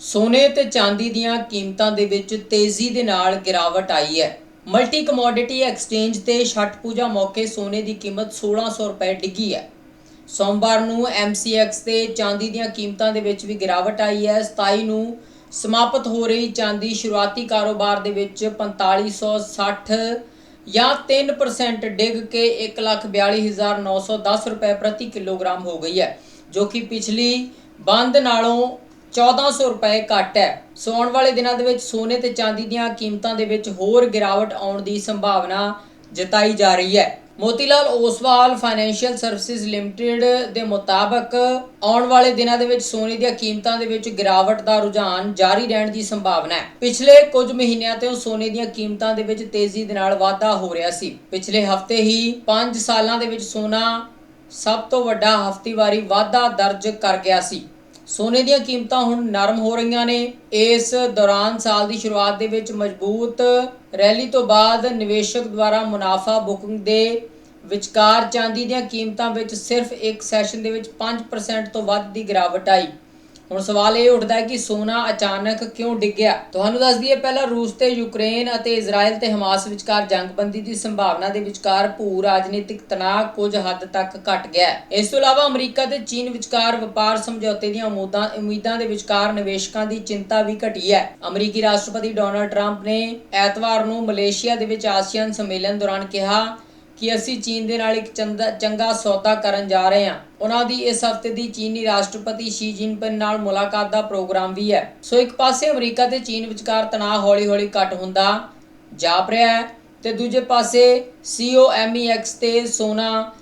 ਸੋਨੇ ਤੇ ਚਾਂਦੀ ਦੀਆਂ ਕੀਮਤਾਂ ਦੇ ਵਿੱਚ ਤੇਜ਼ੀ ਦੇ ਨਾਲ ਗਿਰਾਵਟ ਆਈ ਹੈ। ਮਲਟੀ ਕਮੋਡਿਟੀ ਐਕਸਚੇਂਜ ਤੇ ਛਠ ਪੂਜਾ ਮੌਕੇ ਸੋਨੇ ਦੀ ਕੀਮਤ 1600 ਰੁਪਏ ਡਿੱਗੀ ਹੈ। ਸੋਮਵਾਰ ਨੂੰ MCX ਤੇ ਚਾਂਦੀ ਦੀਆਂ ਕੀਮਤਾਂ ਦੇ ਵਿੱਚ ਵੀ ਗਿਰਾਵਟ ਆਈ ਹੈ। 27 ਨੂੰ ਸਮਾਪਤ ਹੋ ਰਹੀ ਚਾਂਦੀ ਸ਼ੁਰੂਆਤੀ ਕਾਰੋਬਾਰ ਦੇ ਵਿੱਚ 4560 ਜਾਂ 3% ਡਿੱਗ ਕੇ 142910 ਰੁਪਏ ਪ੍ਰਤੀ ਕਿਲੋਗ੍ਰਾਮ ਹੋ ਗਈ ਹੈ, ਜੋ ਕਿ ਪਿਛਲੀ ਬੰਦ ਨਾਲੋਂ 1400 ਰੁਪਏ ਘੱਟ ਹੈ। ਸੋ ਆਉਣ ਵਾਲੇ ਦਿਨਾਂ ਦੇ ਵਿੱਚ ਸੋਨੇ ਤੇ ਚਾਂਦੀ ਦੀਆਂ ਕੀਮਤਾਂ ਦੇ ਵਿੱਚ ਹੋਰ ਗਿਰਾਵਟ ਆਉਣ ਦੀ ਸੰਭਾਵਨਾ ਜਤਾਈ ਜਾ ਰਹੀ ਹੈ। Motilal Oswal financial services limited ਦੇ ਮੁਤਾਬਕ ਆਉਣ ਵਾਲੇ ਦਿਨਾਂ ਦੇ ਵਿੱਚ ਸੋਨੇ ਦੀਆਂ ਕੀਮਤਾਂ ਦੇ ਵਿੱਚ ਗਿਰਾਵਟ ਦਾ ਰੁਝਾਨ ਜਾਰੀ ਰਹਿਣ ਦੀ ਸੰਭਾਵਨਾ ਹੈ। ਪਿਛਲੇ ਕੁਝ ਮਹੀਨਿਆਂ ਤੋਂ ਸੋਨੇ ਦੀਆਂ ਕੀਮਤਾਂ ਦੇ ਵਿੱਚ ਤੇਜ਼ੀ ਦੇ ਨਾਲ ਵਾਧਾ ਹੋ ਰਿਹਾ ਸੀ। ਪਿਛਲੇ ਹਫ਼ਤੇ ਹੀ 5 ਸਾਲਾਂ ਦੇ ਵਿੱਚ ਸੋਨਾ ਸਭ ਤੋਂ ਵੱਡਾ ਹਫ਼ਤੀਵਾਰੀ ਵਾਧਾ ਦਰਜ ਕਰ ਗਿਆ ਸੀ। ਸੋਨੇ ਦੀਆਂ ਕੀਮਤਾਂ ਹੁਣ ਨਰਮ ਹੋ ਰਹੀਆਂ ਨੇ। ਇਸ ਦੌਰਾਨ ਸਾਲ ਦੀ ਸ਼ੁਰੂਆਤ ਦੇ ਵਿੱਚ ਮਜ਼ਬੂਤ ਰੈਲੀ ਤੋਂ ਬਾਅਦ ਨਿਵੇਸ਼ਕ ਦੁਆਰਾ ਮੁਨਾਫਾ ਬੁਕਿੰਗ ਦੇ ਵਿਚਕਾਰ ਚਾਂਦੀ ਦੀਆਂ ਕੀਮਤਾਂ ਵਿੱਚ ਸਿਰਫ ਇੱਕ ਸੈਸ਼ਨ ਦੇ ਵਿੱਚ 5% ਤੋਂ ਵੱਧ ਦੀ ਗਿਰਾਵਟ ਆਈ। ਹੁਣ ਸਵਾਲ ਇਹ ਉੱਠਦਾ ਹੈ ਕਿ ਸੋਨਾ ਅਚਾਨਕ ਕਿਉਂ ਡਿੱਗਿਆ? ਤੁਹਾਨੂੰ ਦੱਸ ਦਈਏ, ਪਹਿਲਾਂ ਰੂਸ ਤੇ ਯੂਕਰੇਨ ਅਤੇ ਇਜ਼ਰਾਈਲ ਤੇ ਹਮਾਸ ਵਿਚਕਾਰ ਜੰਗਬੰਦੀ ਦੀ ਸੰਭਾਵਨਾ ਦੇ ਵਿਚਕਾਰ ਭੂ ਰਾਜਨੀਤਿਕ ਤਣਾਅ ਕੁਝ ਹੱਦ ਤੱਕ ਘਟ ਗਿਆ ਇਸ ਤੋਂ ਇਲਾਵਾ ਅਮਰੀਕਾ ਤੇ ਚੀਨ ਵਿਚਕਾਰ ਵਪਾਰ ਸਮਝੌਤੇ ਦੀਆਂ ਉਮੀਦਾਂ ਉਮੀਦਾਂ ਦੇ ਵਿਚਕਾਰ ਨਿਵੇਸ਼ਕਾਂ ਦੀ ਚਿੰਤਾ ਵੀ ਘਟੀ ਹੈ। ਅਮਰੀਕੀ ਰਾਸ਼ਟਰਪਤੀ ਡੋਨਲਡ ਟਰੰਪ ਨੇ ਐਤਵਾਰ ਨੂੰ ਮਲੇਸ਼ੀਆ ਦੇ ਵਿੱਚ ਆਸੀਅਨ ਸੰਮੇਲਨ ਦੌਰਾਨ ਕਿਹਾ ਕਿ ਅਸੀਂ ਚੀਨ ਦੇ ਨਾਲ ਇੱਕ ਚੰਦਾ- ਚੰਗਾ ਸੌਦਾ ਕਰਨ ਜਾ ਰਹੇ ਹਾਂ। ਉਹਨਾਂ ਦੀ ਇਸ ਹਫ਼ਤੇ ਦੀ ਚੀਨੀ ਰਾਸ਼ਟਰਪਤੀ ਸ਼ੀ ਜਿਨਪਿੰਗ ਨਾਲ ਮੁਲਾਕਾਤ ਦਾ ਪ੍ਰੋਗਰਾਮ ਵੀ ਹੈ। ਸੋ ਇੱਕ ਪਾਸੇ ਅਮਰੀਕਾ ਤੇ ਚੀਨ ਵਿਚਕਾਰ ਤਣਾਅ ਹੌਲੀ-ਹੌਲੀ ਘਟ ਹੁੰਦਾ ਜਾਪ ਰਿਹਾ ਹੈ ਤੇ ਦੂਜੇ ਪਾਸੇ COMEX ਤੇ ਸੋਨਾ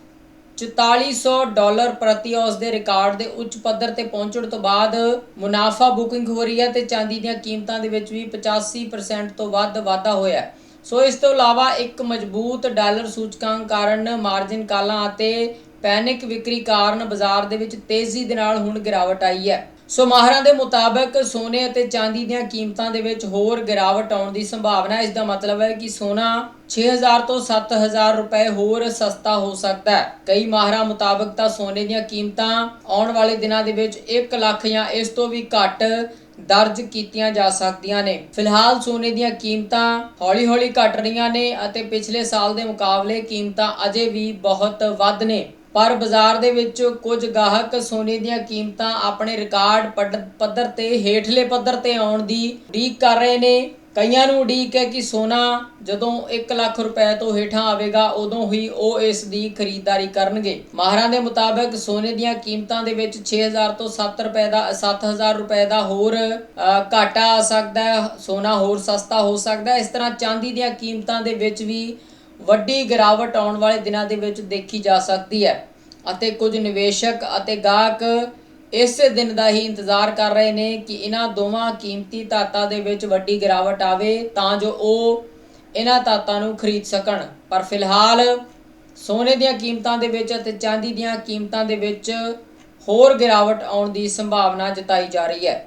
4400 ਡਾਲਰ ਪ੍ਰਤੀ ਔਸ ਦੇ ਰਿਕਾਰਡ ਦੇ ਉੱਚ ਪੱਧਰ ਤੇ ਪਹੁੰਚਣ ਤੋਂ ਬਾਅਦ ਮੁਨਾਫਾ ਬੁਕਿੰਗ ਹੋ ਰਹੀ ਹੈ ਤੇ ਚਾਂਦੀ ਦੀਆਂ ਕੀਮਤਾਂ ਦੇ ਵਿੱਚ ਵੀ 85% ਤੋਂ ਵੱਧ ਵਾਧਾ ਹੋਇਆ ਹੈ। ਸੋ ਇਸ ਤੋਂ ਇਲਾਵਾ ਇੱਕ ਮਜ਼ਬੂਤ ਡਾਲਰ ਸੂਚਕਾਂਕ ਕਾਰਨ ਮਾਰਜਿਨ ਕਾਲਾਂ ਅਤੇ ਪੈਨਿਕ ਵਿਕਰੀ ਕਾਰਨ ਬਾਜ਼ਾਰ ਦੇ ਵਿੱਚ ਤੇਜ਼ੀ ਦੇ ਨਾਲ ਹੁਣ ਗਿਰਾਵਟ ਆਈ ਹੈ। ਸੋ ਮਾਹਰਾਂ ਦੇ ਮੁਤਾਬਕ ਸੋਨੇ ਅਤੇ ਚਾਂਦੀ ਦੀਆਂ ਕੀਮਤਾਂ ਦੇ ਵਿੱਚ ਹੋਰ ਗਿਰਾਵਟ ਆਉਣ ਦੀ ਸੰਭਾਵਨਾ ਇਸ ਦਾ ਮਤਲਬ ਹੈ ਕਿ ਸੋਨਾ 6000 ਤੋਂ 7000 ਰੁਪਏ ਹੋਰ ਸਸਤਾ ਹੋ ਸਕਦਾ ਹੈ। ਕਈ ਮਾਹਰਾਂ ਮੁਤਾਬਕ ਤਾਂ ਸੋਨੇ ਦੀਆਂ ਕੀਮਤਾਂ ਆਉਣ ਵਾਲੇ ਦਿਨਾਂ ਦੇ ਵਿੱਚ 1 ਲੱਖ ਜਾਂ ਇਸ ਤੋਂ ਵੀ ਘੱਟ ਦਰਜ ਕੀਤੀਆਂ ਜਾ ਸਕਦੀਆਂ ਨੇ। ਫਿਲਹਾਲ ਸੋਨੇ ਦੀਆਂ ਕੀਮਤਾਂ ਹੌਲੀ-ਹੌਲੀ ਘਟ ਰਹੀਆਂ ਨੇ ਅਤੇ ਪਿਛਲੇ ਸਾਲ ਦੇ ਮੁਕਾਬਲੇ ਕੀਮਤਾਂ ਅਜੇ ਵੀ ਬਹੁਤ ਵੱਧ ਨੇ। ਪਰ ਬਾਜ਼ਾਰ ਦੇ ਵਿੱਚ ਕੁਝ ਗਾਹਕ ਸੋਨੇ ਦੀਆਂ ਕੀਮਤਾਂ ਆਪਣੇ ਰਿਕਾਰਡ ਪੱਧ- ਪੱਧਰ ਤੇ, ਹੇਠਲੇ ਪੱਧਰ ਤੇ ਆਉਣ ਦੀ ਉਡੀਕ ਕਰ ਰਹੇ ਨੇ। ਕਈਆਂ ਨੂੰ ਉਡੀਕ ਹੈ ਕਿ ਸੋਨਾ ਜਦੋਂ 1 ਲੱਖ ਰੁਪਏ ਤੋਂ ਹੇਠਾਂ ਆਵੇਗਾ, ਉਦੋਂ ਹੀ ਉਹ ਇਸ ਦੀ ਖਰੀਦਦਾਰੀ ਕਰਨਗੇ। ਮਾਹਰਾਂ ਦੇ ਮੁਤਾਬਕ ਸੋਨੇ ਦੀਆਂ ਕੀਮਤਾਂ ਦੇ ਵਿੱਚ 6000 ਤੋਂ 7 ਰੁਪਏ ਦਾ 7000 ਰੁਪਏ ਦਾ ਹੋਰ ਘਾਟਾ ਆ ਸਕਦਾ ਹੈ, ਸੋਨਾ ਹੋਰ ਸਸਤਾ ਹੋ ਸਕਦਾ ਹੈ। ਇਸ ਤਰ੍ਹਾਂ ਚਾਂਦੀ ਦੀਆਂ ਕੀਮਤਾਂ ਦੇ ਵਿੱਚ ਵੀ ਵੱਡੀ ਗਿਰਾਵਟ ਆਉਣ ਵਾਲੇ ਦਿਨਾਂ ਦੇ ਵਿੱਚ ਦੇਖੀ ਜਾ ਸਕਦੀ ਹੈ। ਅਤੇ ਕੁਝ ਨਿਵੇਸ਼ਕ ਅਤੇ ਗਾਹਕ ਇਸੇ ਦਿਨ ਦਾ ਹੀ ਇੰਤਜ਼ਾਰ ਕਰ ਰਹੇ ਨੇ ਕਿ ਇਹਨਾਂ ਦੋਵਾਂ ਕੀਮਤੀ ਧਾਤਾਂ ਦੇ ਵਿੱਚ ਵੱਡੀ ਗਿਰਾਵਟ ਆਵੇ ਤਾਂ ਜੋ ਉਹ ਇਹਨਾਂ ਧਾਤਾਂ ਨੂੰ ਖਰੀਦ ਸਕਣ। ਪਰ ਫਿਲਹਾਲ ਸੋਨੇ ਦੀਆਂ ਕੀਮਤਾਂ ਦੇ ਵਿੱਚ ਅਤੇ ਚਾਂਦੀ ਦੀਆਂ ਕੀਮਤਾਂ ਦੇ ਵਿੱਚ ਹੋਰ ਗਿਰਾਵਟ ਆਉਣ ਦੀ ਸੰਭਾਵਨਾ ਜਤਾਈ ਜਾ ਰਹੀ ਹੈ।